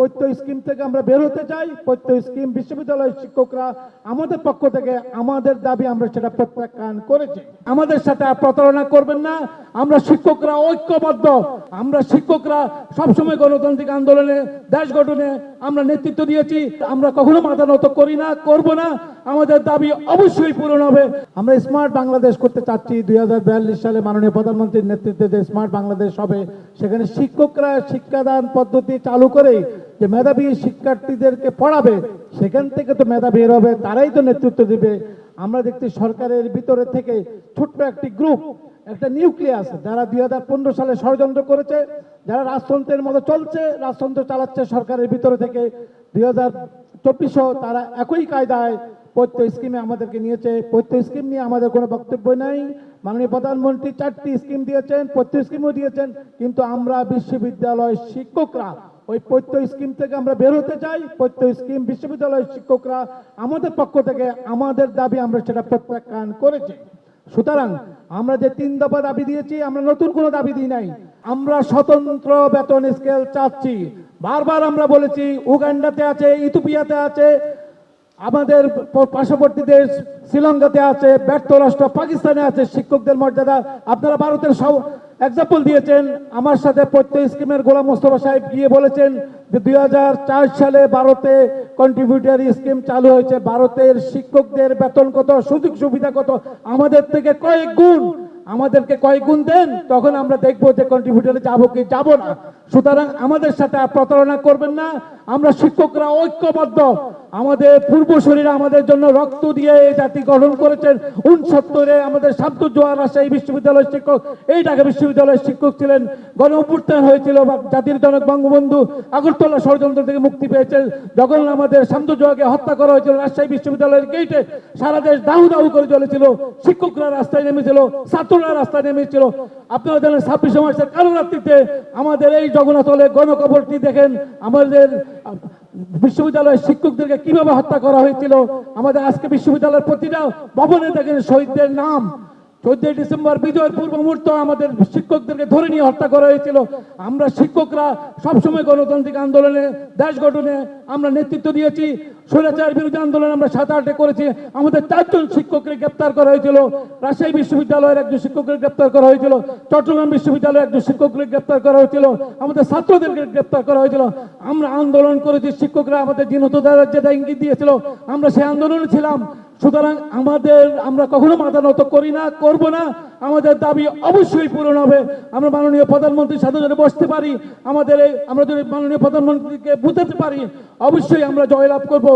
Paitya scheme থেকে আমরা বের হতে চাই। পৈত্য স্কিম বিশ্ববিদ্যালয়ের শিক্ষকরা আমাদের পক্ষ থেকে আমাদের দাবি আমরা সেটা প্রত্যাখ্যান করেছি। আমাদের সাথে আর প্রতারণা করবেন না। আমরা শিক্ষকরা ঐক্যবদ্ধ। আমরা শিক্ষকরা সবসময় গণতান্ত্রিক আন্দোলনে, দেশ গঠনে আমরা নেতৃত্ব দিয়েছি। আমরা কখনো মাথা নত করি না, করব না। আমাদের দাবি অবশ্যই পূরণ হবে। আমরা স্মার্ট বাংলাদেশ করতে চাচ্ছি। দুই হাজার বিয়াল্লিশ সালে মাননীয় প্রধানমন্ত্রীর নেতৃত্বে যে স্মার্ট বাংলাদেশ হবে, সেখানে শিক্ষকরা শিক্ষাদান পদ্ধতি চালু করে যে মেধাবী শিক্ষার্থীদেরকে পড়াবে, সেখান থেকে তো মেধা বের হবে, তারাই তো নেতৃত্ব দিবে। আমরা দেখছি সরকারের ভিতরে থেকে ছোট্ট একটি গ্রুপ একটা নিউক্লিয়াস যারা দুই হাজার পনেরো সালে ষড়যন্ত্র করেছে, যারা রাজতন্ত্রের মতো চলছে, রাজতন্ত্র চালাচ্ছে সরকারের ভিতরে থেকে। দুই হাজার তারা একই কায়দায় পৈত্য স্কিমে আমাদেরকে নিয়েছে। পৈত্য স্কিম নিয়ে আমাদের কোনো বক্তব্য নাই। মাননীয় প্রধানমন্ত্রী চারটি স্কিম দিয়েছেন পৈত্য স্কিমও দিয়েছেন, কিন্তু আমরা বিশ্ববিদ্যালয় শিক্ষকরা ওই পৈত্য স্কিম থেকে আমরা বের হতে চাই। পৈত্য স্কিম বিশ্ববিদ্যালয়ের শিক্ষকরা আমাদের পক্ষ থেকে আমাদের দাবি আমরা সেটা প্রত্যাখ্যান করেছি। সুতরাং আমরা যে তিন দফা দাবি দিয়েছি, আমরা নতুন কোনো দাবি দিই নাই। আমরা স্বতন্ত্র বেতন স্কেল চাচ্ছি। বারবার আমরা বলেছি, উগান্ডাতে আছে, ইথিওপিয়াতে আছে, আমাদের পার্শ্ববর্তী দেশ শ্রীলঙ্কাতে আছে, ব্যর্থ রাষ্ট্র পাকিস্তানে আছে, শিক্ষকদের মর্যাদা আপনারা ভারতের সব এক্সাম্পল দিয়েছেন, আমার সাথে প্রত্যেক স্কিমের গোলাম মোস্তফা সাহেব গিয়ে বলেছেন যে দুই হাজার চার সালে ভারতে কন্ট্রিবিউটারি স্কিম চালু হয়েছে। ভারতের শিক্ষকদের বেতন কত, সুযোগ সুবিধা কত? আমাদের থেকে কয়েক গুণ। আমাদেরকে কয়েক গুণ দেন, তখন আমরা দেখব যে কন্ট্রিবিউটারে যাব কি যাব না। সুতরাং আমাদের সাথে প্রতারণা করবেন না। আমরা শিক্ষকরা ঐক্যবদ্ধ। আমাদের পূর্বশরীরা আমাদের জন্য রক্ত দিয়ে এই জাতি গঠন করেছেন। উনসত্তরে আমাদের শামসুজ্জোহা রাজশাহী বিশ্ববিদ্যালয়ের শিক্ষক, এই ঢাকা বিশ্ববিদ্যালয়ের শিক্ষক ছিলেন। গণ হয়েছিল জাতির জনক বঙ্গবন্ধু আগরতলা ষড়যন্ত্র থেকে মুক্তি পেয়েছে যখন আমাদের শামসুজ্জোহাকে হত্যা করা হয়েছিল, রাজশাহী বিশ্ববিদ্যালয়ের গেটে সারা দেশ দাহু দাহু করে চলেছিল শিক্ষকরা রাস্তায় নেমেছিল, ছাত্ররা রাস্তায় নেমেছিল। আপনারা জানেন ছাব্বিশে মার্চের কালো রাত্রিতে আমাদের এই জগন্নাথলে গণকবরটি দেখেন। আমাদের বিশ্ববিদ্যালয়ের শিক্ষকদেরকে কীভাবে হত্যা করা হয়েছিল? আমাদের আজকে বিশ্ববিদ্যালয়ের প্রতিটা ভবনে দেখেন শহীদদের নাম। চোদ্দই ডিসেম্বর বিজয়ের পূর্ব মুহূর্ত আমাদের শিক্ষকদেরকে ধরে নিয়ে হত্যা করা হয়েছিল। আমরা শিক্ষকরা সবসময় গণতান্ত্রিক আন্দোলনে, দেশ গঠনে আমরা নেতৃত্ব দিয়েছি। স্বৈরাচার বিরোধী আন্দোলন আমরা সাত আটে করেছি। আমাদের চারজন শিক্ষককে গ্রেপ্তার করা হয়েছিল। রাজশাহী বিশ্ববিদ্যালয়ের একজন শিক্ষককে গ্রেপ্তার করা হয়েছিল। চট্টগ্রাম বিশ্ববিদ্যালয়ের একজন শিক্ষককে গ্রেপ্তার করা হয়েছিল। আমাদের ছাত্রদেরকে গ্রেপ্তার করা হয়েছিল। আমরা আন্দোলন করেছি। শিক্ষকরা আমাদের জিনতদার যেটা ইঙ্গিত দিয়েছিল, আমরা সেই আন্দোলনে ছিলাম। সুতরাং আমাদের, আমরা কখনো মাথা নত করি না, করব না। আমাদের দাবি অবশ্যই পূরণ হবে। আমরা মাননীয় প্রধানমন্ত্রীর সাথে যদি বসতে পারি, আমাদের এই, আমরা যদি মাননীয় প্রধানমন্ত্রীকে বুঝাতে পারি অবশ্যই আমরা জয়লাভ করব।